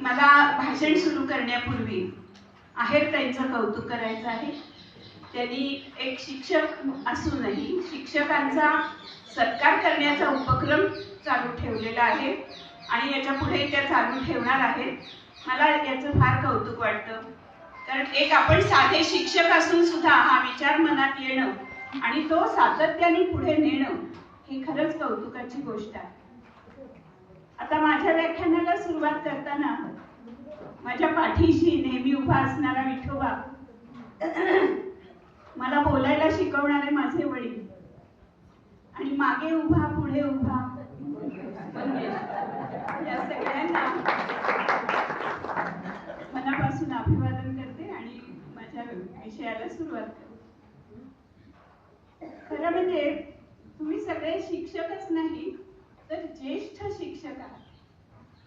मला भाषण सुरू करण्यापूर्वी आहेर त्यांचं कौतुक करायचं आहे. त्यांनी एक शिक्षक असूनही शिक्षकांचा सत्कार करण्याचा उपक्रम चालू ठेवलेला आहे आणि याच्यापुढे त्या चालू ठेवणार आहेत. मला याचं फार कौतुक वाटतं. कारण एक आपण साधे शिक्षक असून सुद्धा हा विचार मनात येणं आणि तो सातत्याने पुढे नेणं ही खरंच कौतुकाची गोष्ट आहे. आता माझ्या व्याख्यानाला सुरुवात करताना माझ्या पाठीशी नेहमी उभा असणारा विठोबा मला बोलायला शिकवणारे माझे वडील. आणि मागे उभा पुढे उभा. या सगळ्यांना मनापासून अभिवादन करते आणि माझ्या विषयाला सुरुवात करते. खरं म्हणजे तुम्ही सगळे शिक्षकच नाही तर ज्येष्ठ शिक्षक आहात.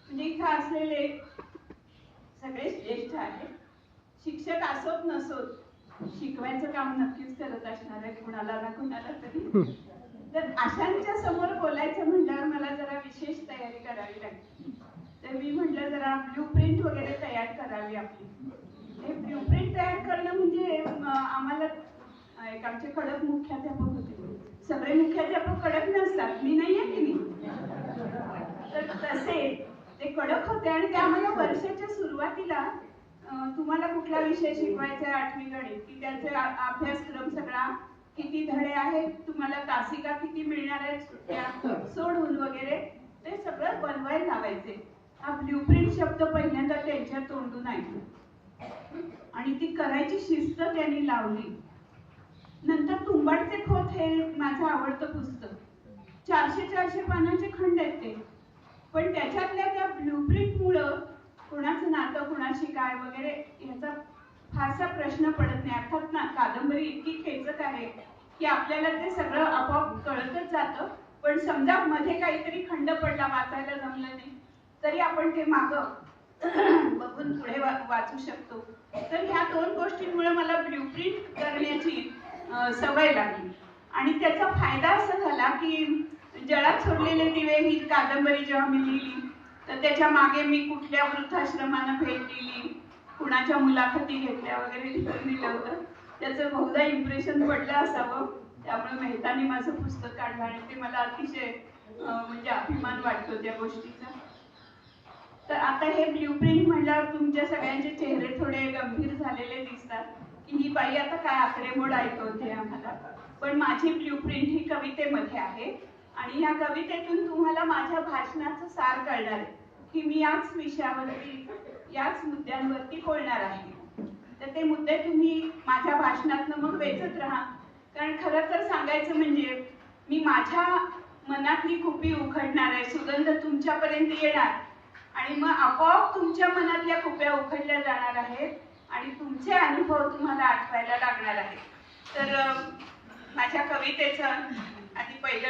म्हणजे इथं असलेले सगळे ज्येष्ठ आहेत. शिक्षक असोत नसोत शिकवायचं काम नक्कीच करत असणार आहे कुणाला ना कुणाला तरी. तर अशांच्या समोर बोलायचं म्हटल्यावर मला जरा विशेष तयारी करावी लागली तर मी म्हटलं जरा ब्ल्यू प्रिंट वगैरे तयार करावी आपली. हे ब्ल्यू प्रिंट तयार करणं म्हणजे आम्हाला एक आमचे कडक मुख्याध्यापक होते. सगळे मुख्याध्यापक कडक नसतात. मी नाही आहे की मी तर तसे ते कडक होते आणि ते वर्षाच्या सुरुवातीला तुम्हाला कुठला विषय शिकवायचा आठवी गणित? की त्याचे अभ्यासक्रम सगळा किती धडे आहेत? तुम्हाला तासिका किती मिळणार आहेत? सुट्ट्या सोडून वगैरे ते सगळं बनवायला लावायचे. हा ब्ल्यूप्रिंट शब्द पहिल्यांदा त्यांच्या तोंडून ऐकला. आणि ती करायची शिस्त त्यांनी लावली. नंतर तुंबाडचे खोत हे माझं आवडतं पुस्तक. चारशे चारशे पानाचे खंड आहेत ते. पण त्याच्यातल्या त्या ब्ल्यूप्रिंटमुळं कुणाचं नातं कुणाशी काय वगैरे याचा फारसा प्रश्न पडत नाही. अर्थात ना कादंबरी इतकी खेचत आहे की आपल्याला ते सगळं आपोआप कळतच जातं. पण समजा मध्ये काहीतरी खंड पडला वाचायला जमलं नाही तरी आपण ते माग बघून पुढे वा- वाचू शकतो. तर ह्या दोन गोष्टींमुळे मला ब्ल्यूप्रिंट करण्याची सवय लागली. आणि त्याचा फायदा असा झाला की जळात सोडलेले दिवे ही कादंबरी जेव्हा मी लिहिली तर त्याच्यामागे मी कुठल्या वृद्धाश्रमानं भेट दिली कुणाच्या मुलाखती घेतल्या वगैरे लिहिलं दिलं होतं त्याचं बहुधा इम्प्रेशन पडलं असावं. त्यामुळे मेहतानी माझं पुस्तक काढलं आणि ते मला अतिशय म्हणजे अभिमान वाटतो त्या गोष्टीचा. तर आता हे ब्ल्यूप्रिंट म्हटल्यावर तुमच्या सगळ्यांचे चेहरे थोडे गंभीर झालेले दिसतात की ही बाई आता काय आकडेमोड ऐकवते आम्हाला. पण माझी ब्ल्यूप्रिंट ही कवितेमध्ये आहे. आणि या कवितेतून तुम्हाला माझ्या भाषणाचं सार कळणार आहे की मी याच विषयावरती याच मुद्द्यांवरती बोलणार आहे. तर ते मुद्दे तुम्ही माझ्या भाषणातनं मग वेचत राहा. कारण खरं तर सांगायचं म्हणजे मी माझ्या मनातली खुपी उघडणार आहे. सुगंध तुमच्यापर्यंत येणार. आणि मग आपोआप तुमच्या मनातल्या खुप्या उघडल्या जाणार आहेत आणि तुमचे अनुभव तुम्हाला आठवायला लागणार आहेत. तर माझ्या कवितेचं आधी पहिलं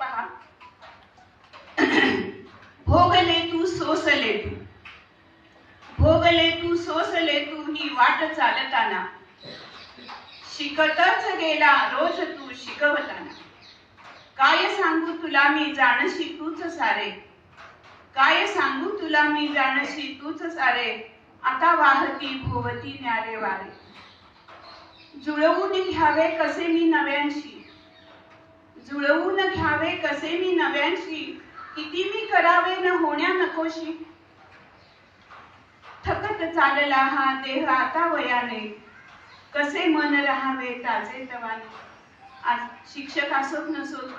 पहा. भोगले तू सोसले तू. भोगले तू सोसले तू ही वाट चालताना. शिकतच गेला रोज तू शिकवताना. काय सांगू तुला मी जाणशी तूच सारे. काय सांगू तुला मी जाणशी तूच सारे. आता वाहती भोवती न्यारे वारे. जुळवून घ्यावे कसे मी नव्यांशी. जुळवून घ्यावे कसे मी नव्यांशी? किती मी करावे न होण्या नकोशी? थकत चालला हा देह आता वयाने. कसे मन राहावे ताजे तवाने? आज शिक्षक असोत नसोत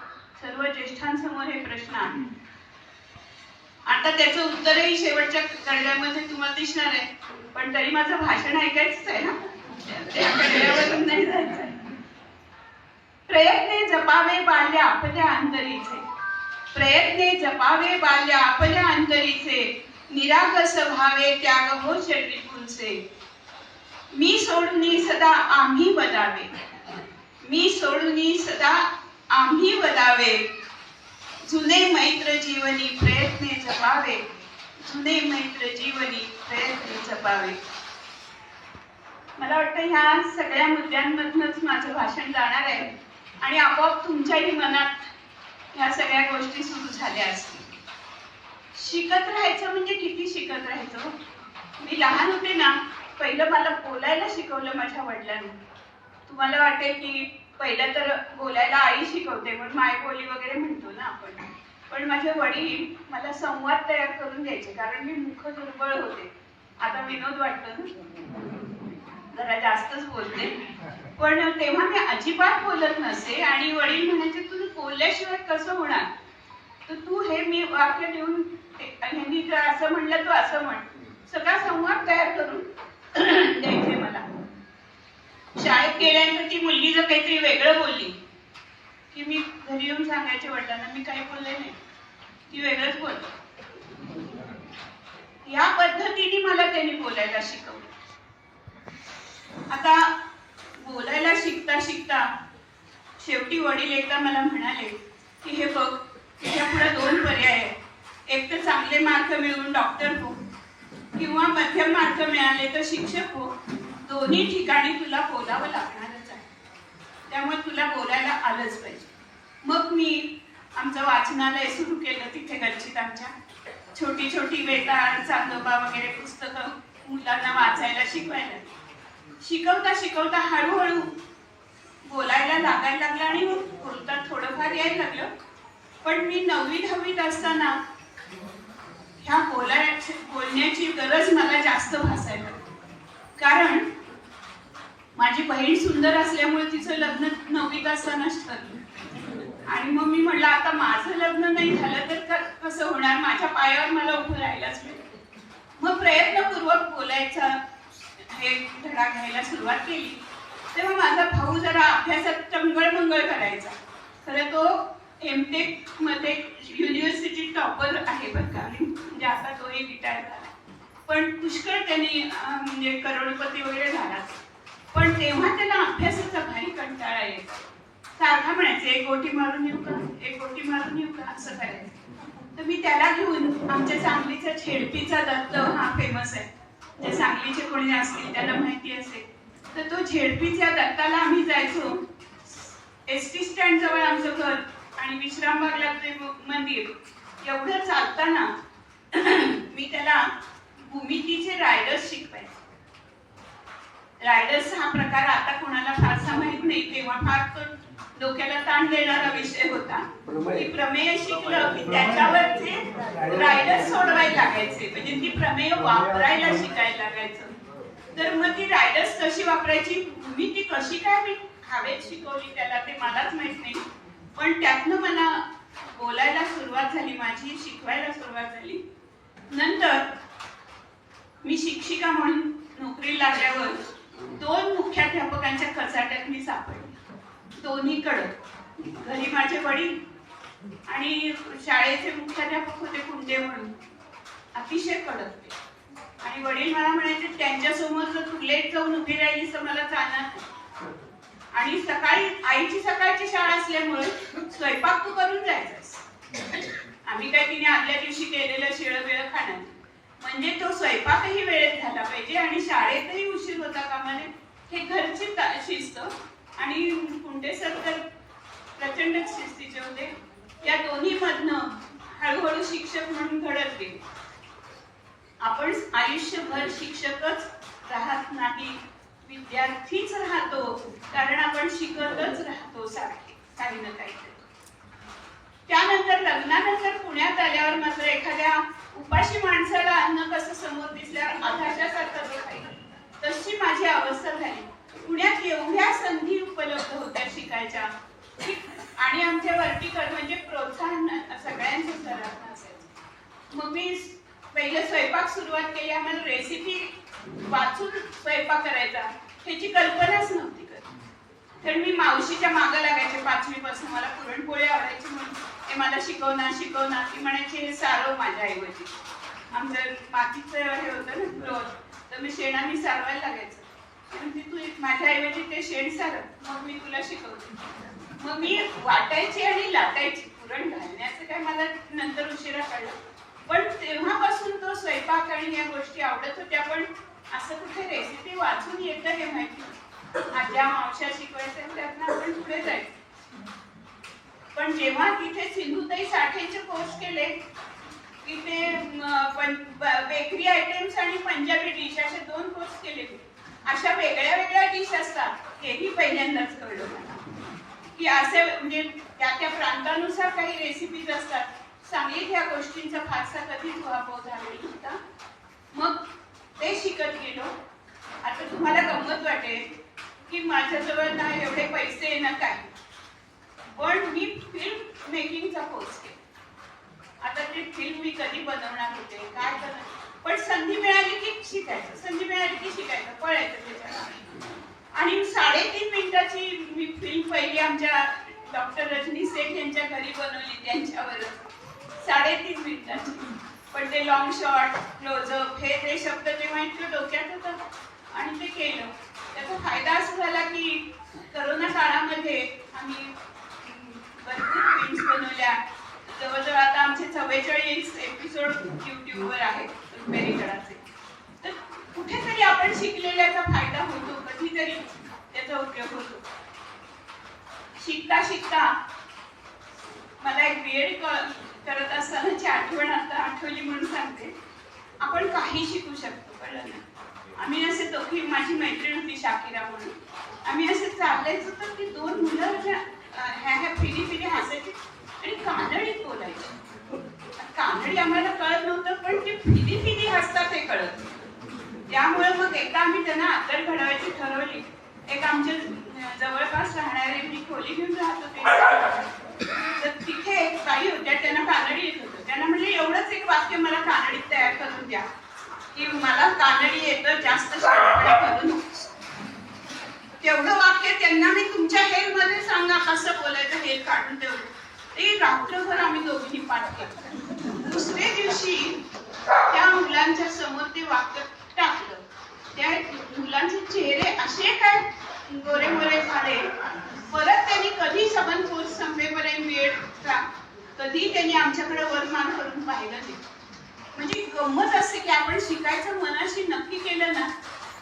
सर्व ज्येष्ठांसमोर हे प्रश्न आहे आता त्याचं उत्तरही शेवटच्या कडव्यामध्ये तुम्हाला दिसणार आहे. पण तरी माझं भाषण ऐकायचंच आहे ना त्या कडव्यावरून नाही जायचं. प्रयत्ने जपावे बाल्या आपल्या अंतरीचे प्रयत्ने जपावे बाल्या आपल्या अंतरीचे निराकस व्हावे त्याग हो षड्रिपूंचे मी सोडून सदा आम्ही बदावे मी सोडून सदा आम्ही बदावे जुने मैत्र जीवनी प्रयत्ने जपावे जुने मैत्र जीवनी प्रयत्ने जपावे मला वाटतं ह्या सगळ्या मुद्द्यांमधूनच माझं भाषण जाणार आहे. आणि आपोआप तुमच्याही मनात ह्या सगळ्या गोष्टी सुरू झाल्या असतील. शिकत राहायचं म्हणजे किती शिकत राहायचं हो? मी लहान होते ना पहिलं मला बोलायला शिकवलं माझ्या वडिलांनी. तुम्हाला वाटेल की पहिलं तर बोलायला आई शिकवते म्हणून मायबोली वगैरे म्हणतो ना आपण. पण माझे वडील मला संवाद तयार करून द्यायचे कारण मी मुख दुर्बळ होते. आता विनोद वाटतो ना? जरा जास्तच बोलते. पण तेव्हा मी अजिबात बोलत नसे आणि वडील म्हणायचे तू बोलल्याशिवाय कसं होणार? तर तू हे मी वाक्य देऊन ह्यांनी जर असं म्हणलं तू असं म्हण. सगळा संवाद तयार करून द्यायचे मला. शाळेत गेल्यानंतर ती मुलगी जर काहीतरी वेगळं बोलली की मी घरी येऊन सांगायचे वडिलांना मी काही बोलले नाही. ती वेगळंच बोलली. या पद्धतीने मला त्यांनी बोलायला शिकवलं. आता बोलायला शिकता शिकता शेवटी वडील एकदा मला म्हणाले की हे बघ तुझ्या पुढे दोन पर्याय आहेत. एक तर चांगले मार्क मिळवून डॉक्टर हो किंवा मध्यम मार्क मिळाले तर शिक्षक हो. दोन्ही ठिकाणी तुला बोलावं लागणारच आहे. त्यामुळे तुला बोलायला आलंच पाहिजे. मग मी आमचं वाचनालय सुरू केलं तिथे गच्चीत आमच्या. छोटी छोटी वेताळ चांदोबा वगैरे पुस्तकं मुलांना वाचायला शिकवायला. शिकवता शिकवता हळूहळू बोलायला लागायला लागलं आणि मग बोलता थोडंफार यायला लागलं. पण मी नववी दहावीत असताना ह्या बोलायची बोलण्याची गरज मला जास्त भासायला कारण माझी बहीण सुंदर असल्यामुळे तिचं लग्न नववीत असतानाच ठरलं. आणि मग मी म्हटलं आता माझं लग्न नाही झालं तर कसं होणार? माझ्या पायावर मला उभं राहायलाच मिळेल मग प्रयत्नपूर्वक बोलायचा हे धडा घ्यायला सुरुवात केली. तेव्हा माझा भाऊ जरा अभ्यासात टंगळ मंगळ करायचा. खरं तो एमटेकमध्ये युनिव्हर्सिटी टॉपर आहे बरं का. म्हणजे आता तोही रिटायर झाला. पण पुष्कळ त्यांनी म्हणजे करोडपती वगैरे झाला. पण तेव्हा त्याला अभ्यासाचा भारी कंटाळा यायचा. सारखा म्हणायचं एक गोटी मारून येऊ का? एक गोटी मारून येऊ का? असं करायचं. तर मी त्याला घेऊन आमच्या सांगलीचा छेडपीचा दत्त हा फेमस आहे. जे सांगलीचे कोणी असतील त्यांना माहिती असेल. तर तो झेडपीच्या दत्ताला आम्ही जायचो. एस टी स्टँड जवळ आमचं घर आणि विश्रामबागला ते मंदिर. एवढं चालताना मी त्याला भूमितीचे रायडर्स शिकवायचे. रायडर्स हा प्रकार आता कोणाला फारसा माहीत नाही तेव्हा फार तो डोक्याला ताण देणारा विषय होता. की प्रमेय शिकलं की त्याच्यावरचे रायडर्स सोडवायला लागायचे. म्हणजे ती प्रमेय वापरायला शिकायला लागायचं. तर मग ती रायडर्स कशी वापरायची? मी ती कशी काय मी हवेत शिकवली त्याला ते मलाच माहीत नाही. पण त्यातनं मला बोलायला सुरुवात झाली माझी शिकवायला सुरुवात झाली. नंतर मी शिक्षिका म्हणून नोकरी लागल्यावर दोन मुख्याध्यापकांच्या कचाट्यात मी सापडले. दोन्हीकडं. घरी माझे वडील आणि शाळेचे मुख्याध्यापक होते कुंडे म्हणून. अतिशय कडक ते. आणि वडील मला म्हणायचे त्यांच्यासमोर जर तू लेट जाऊन उभी राहिलीस तर मला चालणार आणि सकाळी आईची सकाळची शाळा असल्यामुळे स्वयंपाक तू करून जायचास. आम्ही काय तिने आदल्या दिवशी केलेलं शिळं बिळं खाणार म्हणजे तो स्वयंपाकही वेळेत झाला पाहिजे आणि शाळेतही उशीर होता कामा नये हे घरची शिस्त आणि कुंटे सर तर प्रचंड शिस्तीचे होते. या दोन्ही मधनं हळूहळू शिक्षक म्हणून घडत गेले. आपण आयुष्यभर शिक्षकच राहत नाही विद्यार्थीच राहतो कारण आपण शिकतच राहतो सारखे काही ना काही त्यानंतर लग्नानंतर पुण्यात आल्यावर मात्र एखाद्या उपाशी माणसाला अन्न कसं समोर दिसल्यावर आधाशासारखं तशी माझी अवस्था झाली. पुण्यात एवढ्या संधी उपलब्ध होत्या शिकायच्या. आणि आमच्या वर्टिकल म्हणजे प्रोत्साहन सगळ्यांचं असायचं. मग मी पहिलं स्वयंपाक सुरुवात केली आम्हाला रेसिपी वाचून स्वयंपाक करायचा. त्याची कल्पनाच नव्हती कधी. तर मी मावशीच्या मागं लागायचे पाचवीपासून. मला पुरणपोळी आवडायची म्हणून. ते मला शिकवणार शिकवणार ती म्हणायची हे सारव माझ्या ऐवजी आमचं मातीचं हे होतं ना तर मी शेणाने सारवायला लागायचं. आणि ती तू माझ्या ऐवजी ते शेण सारं. मग मी तुला शिकवते. मग मी वाटायची आणि लाटायची. पुरण घालण्याचं काय मला नंतर उशिरा कळलं. पण तेव्हापासून तो स्वयंपाक आणि या गोष्टी आवडत होत्या पण असं कुठे रेसिपी वाचून येतं हे माहिती माझ्या मावश्या शिकवायच्या त्यातनं आपण पुढे जायचं. पण जेव्हा तिथे सिंधुताई साठेचे कोर्स केले तिथे बेकरी आयटम्स आणि पंजाबी डिश अशा वेगळ्या वेगळ्या डिश असतात हेही पहिल्यांदाच कळलं मला. की असे म्हणजे त्या त्या प्रांतानुसार काही रेसिपीज असतात. सांगलीत ह्या गोष्टींचा फारसा कधीच वापर झाला होता मग ते शिकत गेलो. आता तुम्हाला गंमत वाटेल की माझ्याजवळ ना एवढे पैसे ना काय पण मी फिल्म मेकिंगचा कोर्स केला. आता ते फिल्म मी कधी बनवणार होते? काय करणार पण संधी मिळाली की शिकायचं संधी मिळाली की शिकायचं पळायचं त्याच्यात. आणि साडेतीन मिनिटाची मी फिल्म पहिली आमच्या डॉक्टर रजनी सेठ यांच्या घरी बनवली त्यांच्यावरच साडेतीन मिनिटाची पण ते लॉंग शॉट क्लोजअप हे ते शब्द तेव्हा इतकं डोक्यात होतं. आणि ते केलं. त्याचा फायदा असा झाला की करोना काळामध्ये आम्ही भरपूर फिल्म्स बनवल्या. जवळजवळ आता आमचे चव्वेचाळीस एपिसोड युट्यूबवर आहेत. पेरीगडाचे तर कुठेतरी आपण शिकलेल्याचा फायदा होतो कधीतरी त्याचा उपयोग होतो. शिकता शिकता मला एक बीएड करत असतानाची आठवण आता आठवली म्हणून सांगते. आपण काही शिकू शकतो कळलं ना? आम्ही असे दोघी माझी मैत्रीण होती शाकिरा म्हणून. आम्ही असे चालायचो तर ती दोन मुलं ह्या ह्या फिरी फिरी हसायची आणि कानडीत बोलायची कानडी आम्हाला कळत नव्हतं पण ते फिदी फिदी हसतात हे कळत. त्यामुळे मग एकदा आम्ही त्यांना आदर घडवायची ठरवली. एक आमच्या जवळपास राहणारे मी खोली घेऊन राहत होते तर तिथे एक बाई होत्या त्यांना कानडी येत होतं त्यांना म्हणले एवढंच एक वाक्य मला कानडीत तयार करून द्या की मला कानडी येतं जास्त शहाणपणा करू नकोस. तेवढं वाक्य त्यांना मी तुमच्या हेल मध्ये सांगा कसं बोलायचं हेल काढून तेवढं ते रात्रभर आम्ही दोघींनी पाठ केलं दुसऱ्या दिवशी त्या मुलांच्या समोर ते वाक्य टाकलं त्या मुलांचे चेहरे असे काय गोरे मोरे झाले परत त्यांनी कधी सबन कोर्स संपेपर्यंत वेळ का कधी त्यांनी आमच्याकडे वरमान करून पाहिलं नाही म्हणजे गंमत असते की आपण शिकायचं मनाशी नक्की केलं ना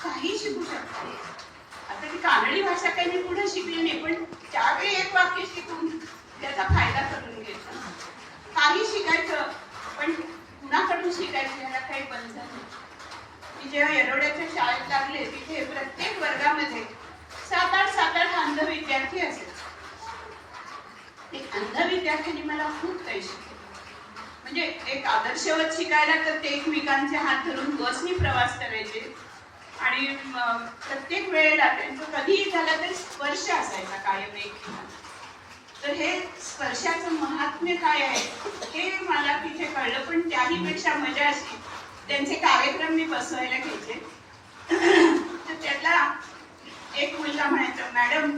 काही शिकू शकतो आता भाषा काही मी पुढे शिकली नाही पण त्यावेळी एक वाक्य शिकून त्याचा फायदा करून घ्यायचा. काही शिकायचं पण कुणाकडून शिकायचं याला काही बंधन नाही. मी जेव्हा येरोड्याच्या शाळेत लागले तिथे प्रत्येक वर्गामध्ये सात आठ सात आठ अंध विद्यार्थी असेल ते अंध विद्यार्थ्यांनी मला खूप काही शिकले म्हणजे एक आदर्शवत शिकायला तर ते एकमेकांचे हात धरून बसनी प्रवास करायचे. आणि प्रत्येक वेळेला त्यांचं कधीही झालं तरी स्पर्श असायचा कायम एक तर हे स्पर्शाचं महात्म्य काय आहे हे मला तिथे कळलं. पण त्याही पेक्षा मजा अशी त्यांचे कार्यक्रम मी बसवायला घ्यायचे. तर त्यातला एक मुलगा म्हणायचा मॅडम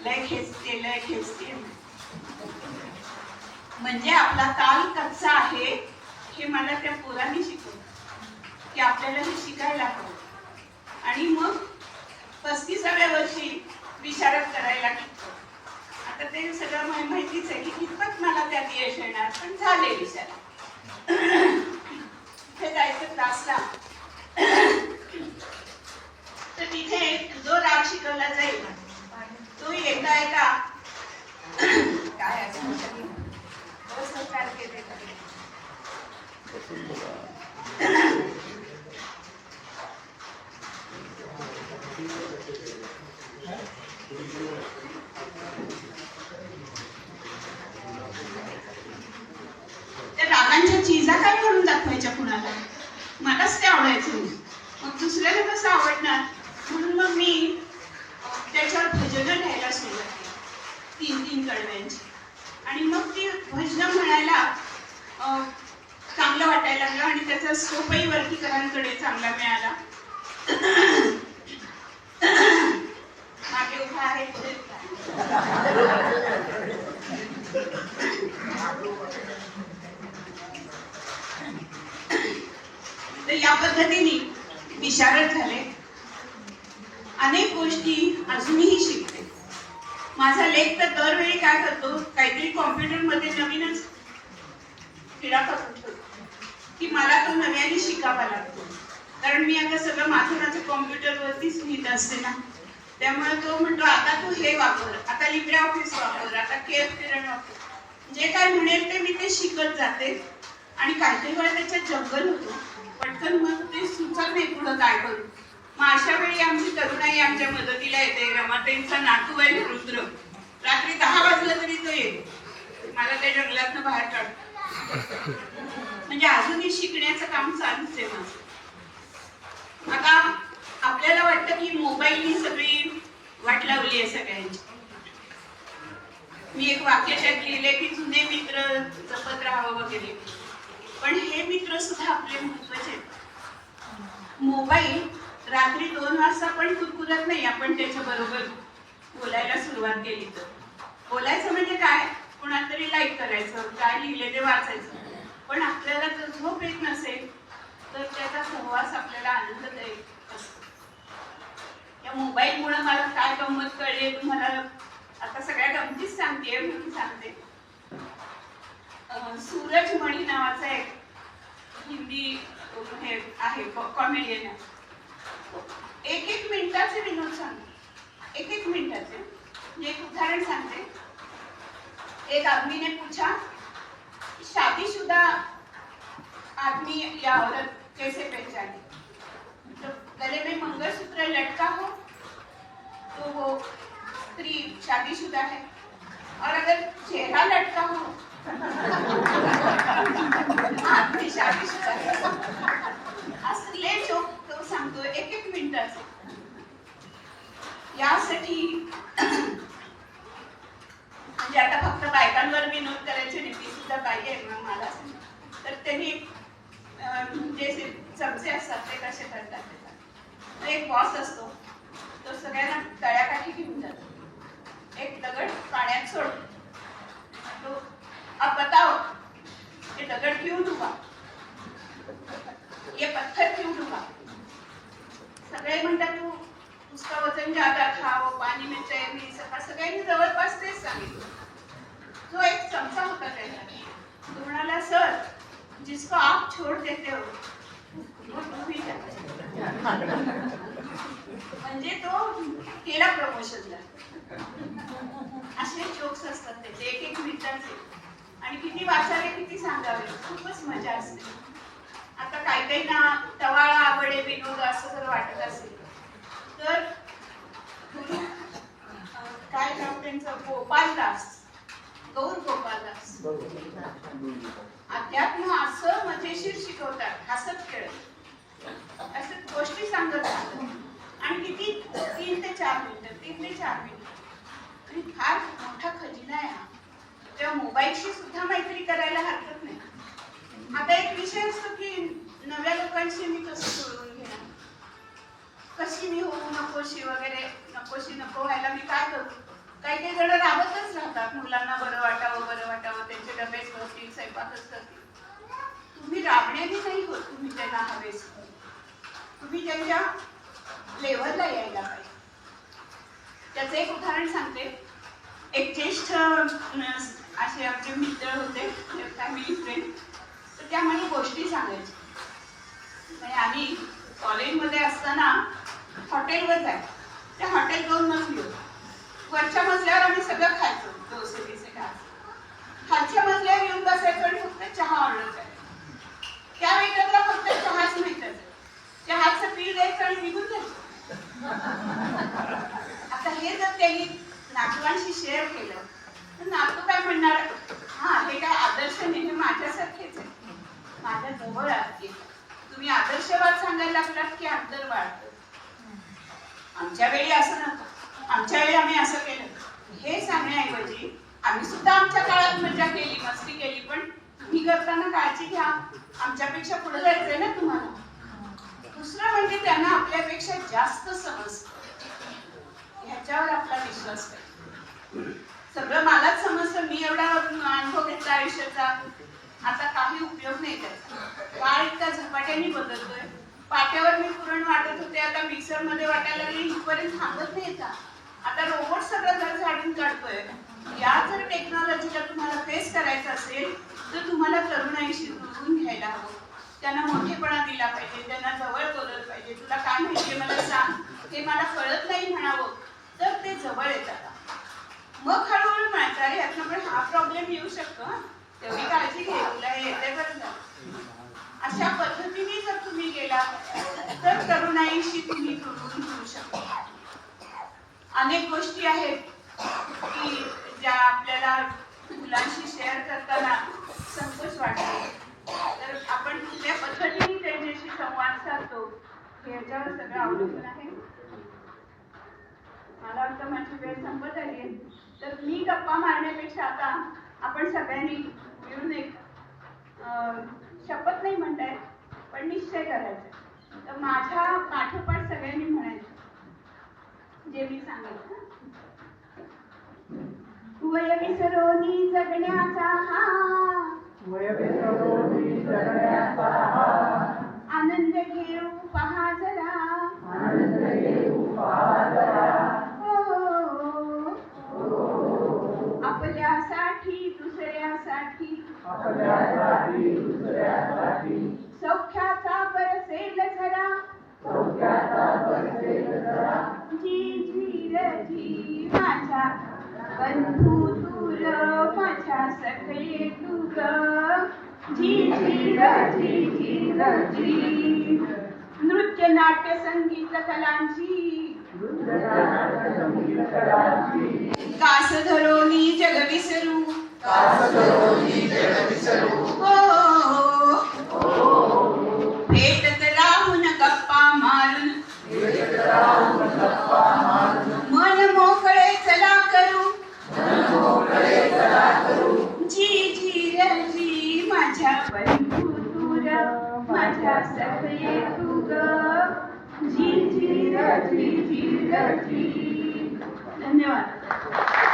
लय खेचते लय खेचते. म्हणजे आपला ताल कच्चा आहे हे मला त्या पोरांनी शिकवलं. की आपल्याला हे शिकायला हवं. आणि मग पस्तीसाव्या वर्षी विशारद करायला घेतलं आता ते सगळं माहितीच आहे की कितपत मला त्यात यश येणार पण झाले विशारद तिथे जायचं क्लासला. तर तिथे जो राग शिकवला जाईल तो येता येता काय असं असं केले त्या रागांच्या चिजा काय करून दाखवायच्या कुणाला मलाच ते आवडायचं नाही. मग दुसऱ्याला कसं आवडणार म्हणून मग मी अं, त्याच्यावर भजनं लिहायला सुरुवात केली तीन तीन कडव्यांची आणि मग ती भजनं म्हणायला अं, चांगलं वाटायला लागलं आणि त्याचा स्कोपही वर्गीकरांकडे चांगला मिळाला मागे उभा आहे पुढे उभा आहे. तर या पद्धतीने विशारद झाले. अनेक गोष्टी अजूनही शिकते माझा लेख तर दरवेळी काय करतो काहीतरी कॉम्प्युटरमध्ये नवीनच किडा पकडतो की मला तो नव्याने शिकावा लागतो. कारण मी आता सगळं माथुराचं कॉम्प्युटर कॉम्प्युटरवरतीच लिहित असते ना. त्यामुळे तो म्हणतो आता तू हे वापर आता लिब्रे ऑफिस वापर आता केअर किरण वापर जे काय म्हणेल ते मी ते शिकत जाते. आणि काही काही वेळा त्याच्यात जंगल होतो. पटकन मग ते सुचत नाही पुढं काय करू. मग अशा वेळी आमची तरुणाई आमच्या मदतीला येते. रमाताईंचा नातू आहे रुद्र. रात्री दहा वाजलं तरी तो येतो. मला त्या जंगलातनं बाहेर काढतो. म्हणजे अजूनही शिकण्याचं काम चालूच आहे माझं. आता आपल्याला वाटतं की मोबाईलनी सगळी वाट लावली आहे सगळ्यांची. मी एक वाक्यशात लिहिले की जुने मित्र जपत राहावं वगैरे. पण हे मित्र सुद्धा आपले महत्त्वाचे आहेत. मोबाईल रात्री दोन वाजता पण कुरकुरत नाही आपण त्याच्या बरोबर बोलायला सुरुवात केली तर. बोलायचं म्हणजे काय? कोणाला तरी लाईक करायचं काय लिहिले ते वाचायचं. पण आपल्याला जर झोप येत नसेल तर त्याचा सहवास आपल्याला आनंददायक असतो. त्या मोबाईलमुळे मला काय गंमत कळले तुम्हाला आता सगळ्या गमतीच सांगते म्हणून सांगते. सूरज मणी नावाचा एक हिंदी हे आहे कॉमेडियन आहे. एक एक मिनिटाचे विनोद सांगते. एक एक मिनिटाचे. म्हणजे एक उदाहरण सांगते. एक आदमी ने पूछा शादीशुदा आदमी या औरत कैसे पहचाने? तो गले में मंगलसूत्र लटका हो तो वो स्त्री शादीशुदा है। और अगर चेहरा लटका हो आदमी शादीशुदा है असले जोक तो सांगतो एक एक मिनिटाचे यासाठी म्हणजे आता फक्त बायकांवर विनोद करायचे नाही मी सुद्धा बाई आहे मग मला सांग. तर त्यांनी अं, जे जे चमचे असतात ते कसे करतात ते सांग. तर एक बॉस असतो तो सगळ्यांना तळ्याकाठी घेऊन जातो एक दगड पाण्यात सोडतो तो अब बताओ ये दगड क्यों डुबा ये पत्थर क्यों डुबा सगळे म्हणतात तू उसका वजन ज्यादा था वो पानी में तैर नहीं सका सगळ्यांनी तेच सांगितलं जो एक चमचा होता त्याचा. तो म्हणाला सर जिसको आप छोड़ देते हो. म्हणजे तो केला प्रमोशनला असे जोक्स असतात त्याचे एक एक मिनिटाचे. आणि किती वाचावे किती सांगावे. खूपच मजा असते. आता काही काही ना टवाळा आवडे विनोद असं जर वाटत असेल तर काय नाव त्यांचं? गोपालदास. गौर गोपालदास. अध्यात्म असं मजेशीर शिकवतात हसत खेळत. असं गोष्टी सांगत राहतात. आणि किती? तीन ते चार मिनिटं तीन ते चार मिनिटं. आणि फार मोठा खजिना आहे हा. तेव्हा मोबाईलशी सुद्धा मैत्री करायला हरकत नाही. आता एक विषय असतो की नव्या लोकांशी मी कसं घेणार कशी मी होऊ नकोशी वगैरे नकोशी नको व्हायला मी काय करू? काही काही जण राबतच राहतात. मुलांना बरं वाटावं बरं वाटावं त्यांचे डबेच करतील स्वयंपाकच करतील. तुम्ही राबण्याने नाही होत तुम्ही त्यांना हवेच तुम्ही त्यांच्या लेवलला यायला पाहिजे. त्याचं एक उदाहरण सांगते. एक ज्येष्ठ असे आमचे मित्र होते फॅमिली फ्रेंड तर त्या मला गोष्टी सांगायच्या म्हणजे आम्ही कॉलेजमध्ये असताना हॉटेलवर जायचो त्या हॉटेल दोन मजली होती वरच्या मजल्यावर आम्ही सगळं खायचो डोसे बिसे खायचो खालच्या मजल्यावर येऊन बसायचो आणि फक्त चहा ऑर्डर करायचो त्या वेटरला फक्त चहाच मिळायचं चहाचं पीठ द्यायचं आणि निघून जायचं आता हे जर त्यांनी नातवांशी शेअर केलं तर नातू काय म्हणणार हा हे काय आदर्श नाही हे माझ्यासारखेच आहे माझ्या जवळ आहे तुम्ही आदर्शवाद सांगायला लागलात की अंतर वाढतं आमच्या वेळी असं नव्हतं आमच्या वेळी आम्ही असं केलं हे सांगण्याऐवजी आम्ही सुद्धा आमच्या काळात मजा केली मस्ती केली पण तुम्ही करताना काळजी घ्या. आमच्यापेक्षा पुढे जायचंय ना तुम्हाला. दुसरं म्हणजे त्यांना आपल्यापेक्षा जास्त समजतं. ह्याच्यावर आपला विश्वास पाहिजे सगळं मलाच समजतं. मी एवढा अनुभव घेतला आयुष्याचा. आता काही उपयोग नाही त्याचा. काळ इतका झपाट्याने बदलतोय. पाट्यावर मी पुरण वाटत होते. आता मिक्सरमध्ये वाटायला लागले. इथपर्यंत थांबत नाही का आता रोबोट सगळं घर झाडून काढतोय. या जर टेक्नॉलॉजीला तुम्हाला फेस करायचं असेल तर तुम्हाला तरुणाईशी जुळवून घ्यायला हवं त्यांना मोठेपणा दिला पाहिजे त्यांना जवळ बोललं पाहिजे. तुला काय माहिती मला सांग. हे मला कळत नाही म्हणावं. तर ते जवळ येतात. मग हळूहळू म्हणतात यातनं पण हा प्रॉब्लेम येऊ शकतो तेवढी काळजी घे तुला हे येते बरं. अशा पद्धतीने जर तुम्ही गेला तर तरुणाईशी तुम्ही जुळवून घेऊ शकता. अनेक गोष्टी आहेत की ज्या आपल्याला मुलांशी शेअर करताना वाटतो. तर आपण कुठल्या पद्धतीने त्यांच्याशी संवाद साधतो याच्यावर सगळं अवलंबून आहे. मला वाटतं माझी वेळ संपत आली तर मी गप्पा मारण्यापेक्षा आता आपण सगळ्यांनी मिळून एक शपथ नाही म्हणताय पण निश्चय करायचा. तर माझ्या पाठोपाठ सगळ्यांनी म्हणायचं जे मी सांगितलं वय विसरोनी वयविसरोनी जगण्याचा हा आनंद घेऊ पहा जरा आनंद घेऊ पहा जरा. आपल्यासाठी दुसऱ्यासाठी आपल्यासाठी दुसऱ्यासाठी सौख्याचा बरसेल झरा सौख्याचा बरसेल जरा. जी झीर जी माझ्या बंधू तुर माझ्या सगळे तुग नृत्य नाट्य संगीत कलांची नृत्यनाट्य संगीत कलांची कास धरोनी जग विसरू कासकरोनी जग विसरू. हो धन्यवाद.